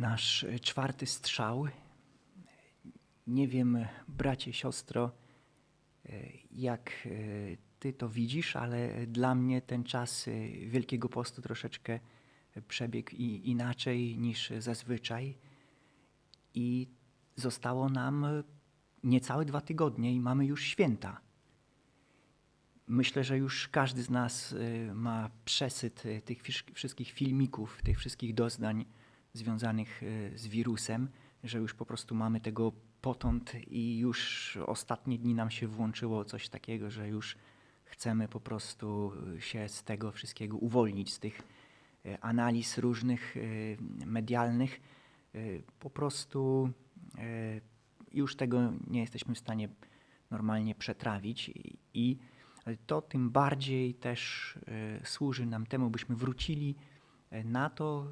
nasz czwarty strzał. Nie wiem, bracie, siostro, e, jak e, ty to widzisz, ale dla mnie ten czas e, Wielkiego Postu troszeczkę przebiegł inaczej niż zazwyczaj. I zostało nam niecałe dwa tygodnie i mamy już święta. Myślę, że już każdy z nas ma przesyt tych wszystkich filmików, tych wszystkich doznań związanych y, z wirusem, że już po prostu mamy tego potąd i już ostatnie dni nam się włączyło coś takiego, że już chcemy po prostu y, się z tego wszystkiego uwolnić, z tych y, analiz różnych medialnych. Po prostu już tego nie jesteśmy w stanie normalnie przetrawić i- to tym bardziej też służy nam temu, byśmy wrócili na to,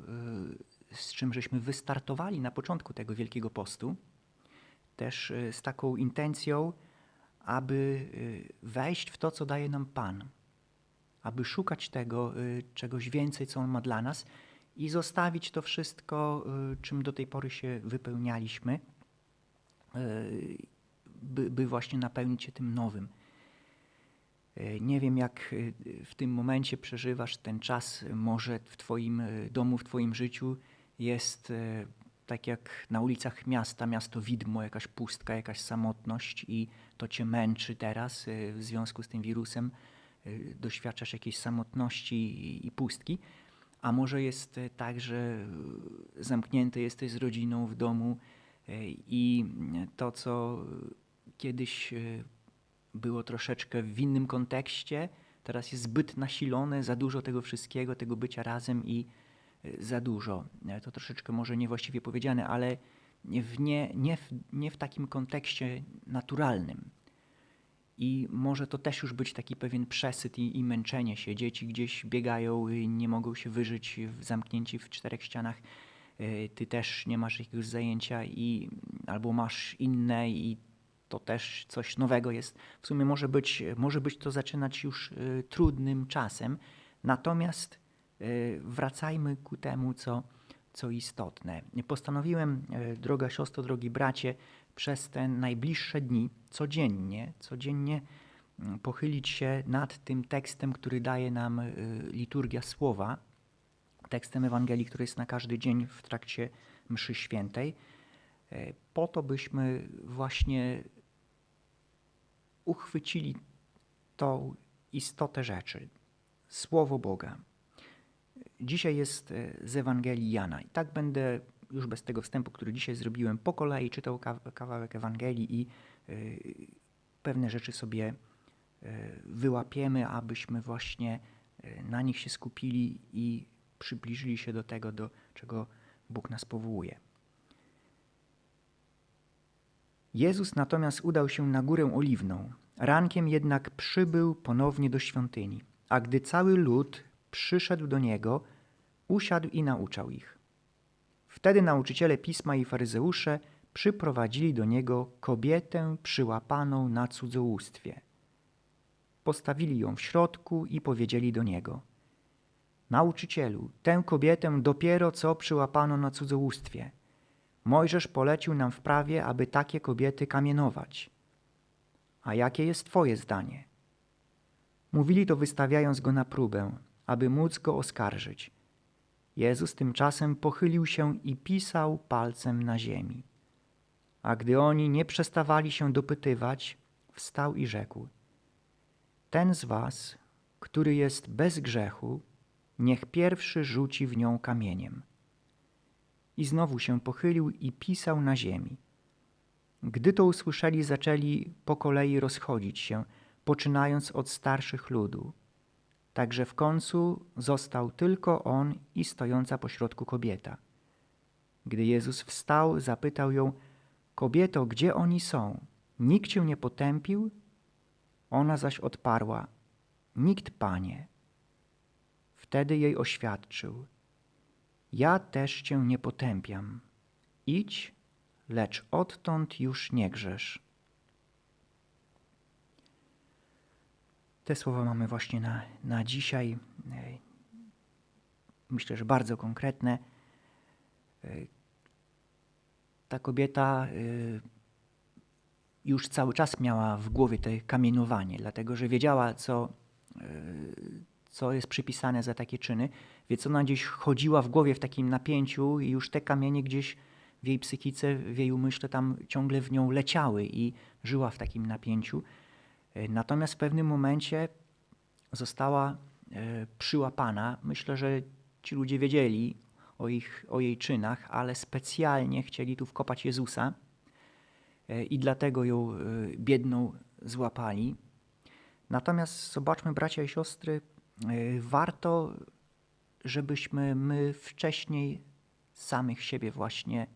z czym żeśmy wystartowali na początku tego Wielkiego Postu, też y, z taką intencją, aby y, wejść w to, co daje nam Pan, aby szukać tego, y, czegoś więcej, co On ma dla nas i zostawić to wszystko, czym do tej pory się wypełnialiśmy, by, by właśnie napełnić się tym nowym. E, Nie wiem, jak w tym momencie przeżywasz ten czas. Może w Twoim domu, w Twoim życiu jest e, tak jak na ulicach miasta, miasto widmo, jakaś pustka, jakaś samotność i to Cię męczy teraz y, w związku z tym wirusem. y, Doświadczasz jakiejś samotności i- pustki. A może jest e, tak, że zamknięty jesteś z rodziną w domu e, i to, co kiedyś było troszeczkę w innym kontekście, teraz jest zbyt nasilone, za dużo tego wszystkiego, tego bycia razem i za dużo. E, To troszeczkę może niewłaściwie powiedziane, ale w nie, nie, w, nie w takim kontekście naturalnym. I może to też już być taki pewien przesyt i, i męczenie się. Dzieci gdzieś biegają, nie mogą się wyżyć zamknięci w czterech ścianach. Y, Ty też nie masz jakiegoś zajęcia i albo masz inne i to też coś nowego jest. W sumie może być, może być to zaczynać już y, trudnym czasem. Natomiast wracajmy ku temu, co, co istotne. Postanowiłem, y, droga siostro, drogi bracie, przez te najbliższe dni codziennie, codziennie mm, pochylić się nad tym tekstem, który daje nam y, liturgia słowa, tekstem Ewangelii, który jest na każdy dzień w trakcie mszy świętej, e, po to byśmy właśnie uchwycili tą istotę rzeczy, Słowo Boga. Dzisiaj jest e, z Ewangelii Jana i tak będę już bez tego wstępu, który dzisiaj zrobiłem, po kolei czytał ka- kawałek Ewangelii i e, pewne rzeczy sobie e, wyłapiemy, abyśmy właśnie na nich się skupili i przybliżyli się do tego, do czego Bóg nas powołuje. Jezus natomiast udał się na górę oliwną. Rankiem jednak przybył ponownie do świątyni, a gdy cały lud przyszedł do niego, usiadł i nauczał ich. Wtedy nauczyciele pisma i faryzeusze przyprowadzili do niego kobietę przyłapaną na cudzołóstwie. Postawili ją w środku i powiedzieli do niego: Nauczycielu, tę kobietę dopiero co przyłapano na cudzołóstwie. Mojżesz polecił nam w prawie, aby takie kobiety kamienować. A jakie jest Twoje zdanie? Mówili to wystawiając go na próbę, aby móc go oskarżyć. Jezus tymczasem pochylił się i pisał palcem na ziemi. A gdy oni nie przestawali się dopytywać, wstał i rzekł: Ten z was, który jest bez grzechu, niech pierwszy rzuci w nią kamieniem. I znowu się pochylił i pisał na ziemi. Gdy to usłyszeli, zaczęli po kolei rozchodzić się, poczynając od starszych ludu. Także w końcu został tylko on i stojąca pośrodku kobieta. Gdy Jezus wstał, zapytał ją: Kobieto, gdzie oni są? Nikt cię nie potępił? Ona zaś odparła: Nikt, panie. Wtedy jej oświadczył: Ja też cię nie potępiam. Idź, lecz odtąd już nie grzesz. Te słowa mamy właśnie na, na dzisiaj. E, Myślę, że bardzo konkretne. E, ta kobieta y, już cały czas miała w głowie to kamienowanie, dlatego że wiedziała, co, co jest przypisane za takie czyny, więc ona gdzieś chodziła w głowie w takim napięciu i już te kamienie gdzieś w jej psychice, w jej umyśle tam ciągle w nią leciały i żyła w takim napięciu. Y, Natomiast w pewnym momencie została e, przyłapana. Myślę, że ci ludzie wiedzieli o, ich, o jej czynach, ale specjalnie chcieli tu wkopać Jezusa e, i dlatego ją e, biedną złapali. Natomiast zobaczmy, bracia i siostry, e, warto, żebyśmy my wcześniej samych siebie właśnie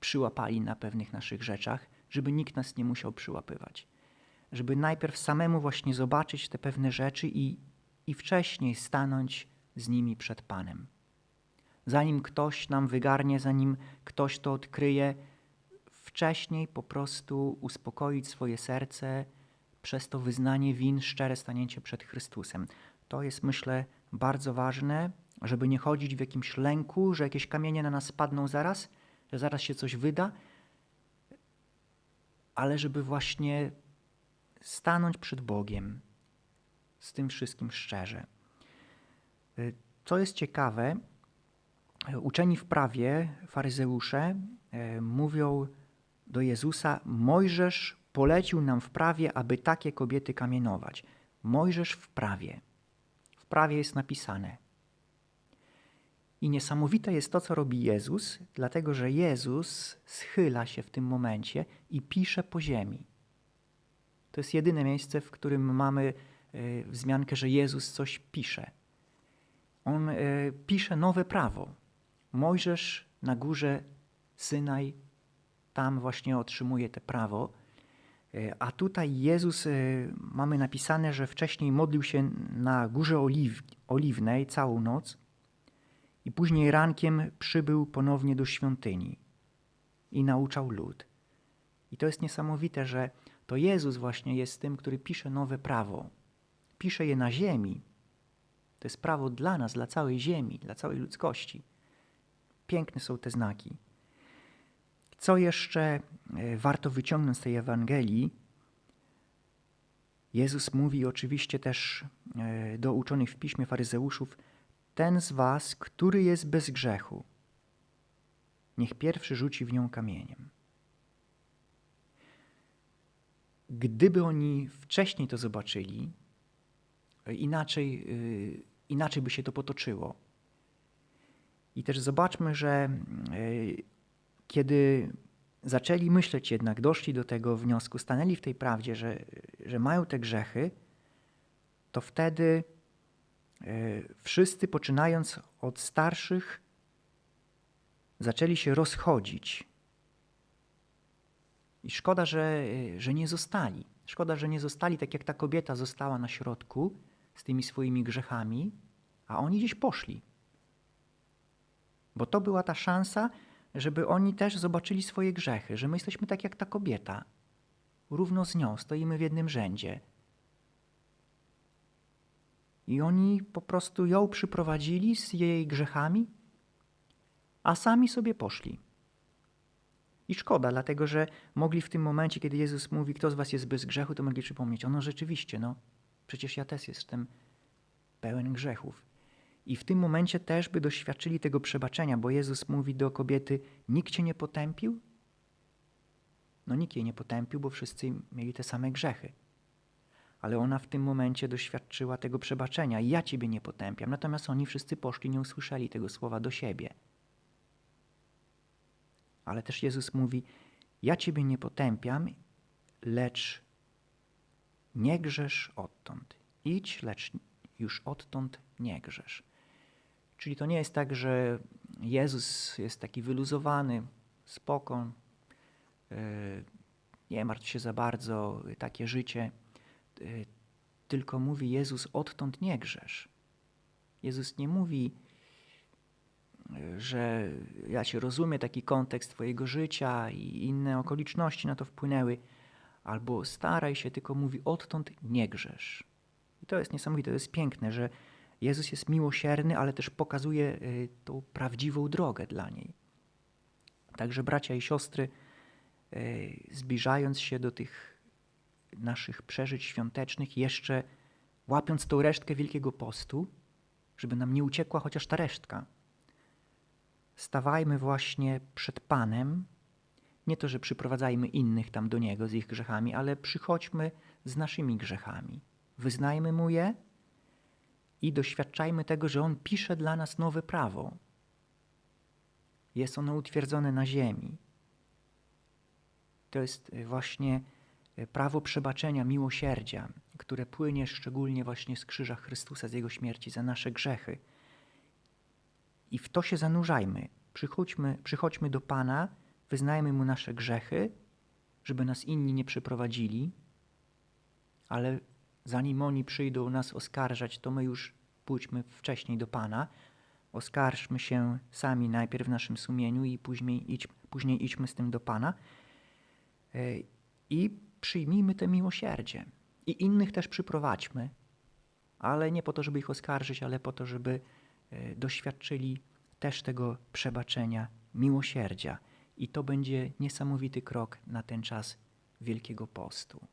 przyłapali na pewnych naszych rzeczach, żeby nikt nas nie musiał przyłapywać żeby najpierw samemu właśnie zobaczyć te pewne rzeczy i, i wcześniej stanąć z nimi przed Panem. Zanim ktoś nam wygarnie, zanim ktoś to odkryje, wcześniej po prostu uspokoić swoje serce przez to wyznanie win, szczere stanięcie przed Chrystusem. To jest, myślę, bardzo ważne, żeby nie chodzić w jakimś lęku, że jakieś kamienie na nas spadną zaraz, że zaraz się coś wyda, ale żeby właśnie stanąć przed Bogiem z tym wszystkim szczerze. Y, Co jest ciekawe, y, uczeni w prawie, faryzeusze, y, mówią do Jezusa: Mojżesz polecił nam w prawie, aby takie kobiety kamienować. Mojżesz w prawie. W prawie jest napisane. I niesamowite jest to, co robi Jezus, dlatego że Jezus schyla się w tym momencie i pisze po ziemi. To jest jedyne miejsce, w którym mamy e, wzmiankę, że Jezus coś pisze. On e, pisze nowe prawo. Mojżesz na górze Synaj tam właśnie otrzymuje te prawo. E, A tutaj Jezus mamy napisane, że wcześniej modlił się na górze Oliw, Oliwnej całą noc i później rankiem przybył ponownie do świątyni i nauczał lud. I to jest niesamowite, że to Jezus właśnie jest tym, który pisze nowe prawo. Pisze je na ziemi. To jest prawo dla nas, dla całej ziemi, dla całej ludzkości. Piękne są te znaki. Co jeszcze e, warto wyciągnąć z tej Ewangelii? Jezus mówi oczywiście też e, do uczonych w piśmie faryzeuszów: Ten z was, który jest bez grzechu, niech pierwszy rzuci w nią kamieniem. Gdyby oni wcześniej to zobaczyli, inaczej, yy, inaczej by się to potoczyło. I też zobaczmy, że yy, kiedy zaczęli myśleć jednak, doszli do tego wniosku, stanęli w tej prawdzie, że, że mają te grzechy, to wtedy wszyscy, poczynając od starszych, zaczęli się rozchodzić i szkoda, że, że nie zostali. Szkoda, że nie zostali tak jak ta kobieta została na środku z tymi swoimi grzechami, a oni gdzieś poszli. Bo to była ta szansa, żeby oni też zobaczyli swoje grzechy, że my jesteśmy tak jak ta kobieta. Równo z nią stoimy w jednym rzędzie. I oni po prostu ją przyprowadzili z jej grzechami, a sami sobie poszli. I szkoda, dlatego że mogli w tym momencie, kiedy Jezus mówi, kto z was jest bez grzechu, to mogli przypomnieć, ono rzeczywiście, no, przecież ja też jestem pełen grzechów. I w tym momencie też by doświadczyli tego przebaczenia, bo Jezus mówi do kobiety, nikt cię nie potępił? No nikt jej nie potępił, bo wszyscy mieli te same grzechy. Ale ona w tym momencie doświadczyła tego przebaczenia. Ja ciebie nie potępiam. Natomiast oni wszyscy poszli, nie usłyszeli tego słowa do siebie. Ale też Jezus mówi: Ja ciebie nie potępiam, lecz nie grzesz odtąd. Idź, lecz już odtąd nie grzesz. Czyli to nie jest tak, że Jezus jest taki wyluzowany, spokon, nie martw się za bardzo, takie życie, tylko mówi Jezus, odtąd nie grzesz. Jezus nie mówi, że ja się rozumiem, taki kontekst Twojego życia i inne okoliczności na to wpłynęły, albo staraj się, tylko mówi odtąd nie grzesz. I to jest niesamowite, to jest piękne, że Jezus jest miłosierny, ale też pokazuje y, tą prawdziwą drogę dla niej. Także bracia i siostry, e, zbliżając się do tych naszych przeżyć świątecznych, jeszcze łapiąc tą resztkę Wielkiego Postu, żeby nam nie uciekła chociaż ta resztka, stawajmy właśnie przed Panem, nie to, że przyprowadzajmy innych tam do Niego z ich grzechami, ale przychodźmy z naszymi grzechami. Wyznajmy Mu je i doświadczajmy tego, że On pisze dla nas nowe prawo. Jest ono utwierdzone na ziemi. To jest y, właśnie y, prawo przebaczenia, miłosierdzia, które płynie szczególnie właśnie z krzyża Chrystusa, z Jego śmierci za nasze grzechy. I w to się zanurzajmy. Przychodźmy, przychodźmy do Pana, wyznajmy Mu nasze grzechy, żeby nas inni nie przyprowadzili, ale zanim oni przyjdą nas oskarżać, to my już pójdźmy wcześniej do Pana, oskarżmy się sami najpierw w naszym sumieniu i później, idź, później idźmy z tym do Pana e, i przyjmijmy te miłosierdzie. I innych też przyprowadźmy, ale nie po to, żeby ich oskarżyć, ale po to, żeby doświadczyli też tego przebaczenia, miłosierdzia. I to będzie niesamowity krok na ten czas Wielkiego Postu.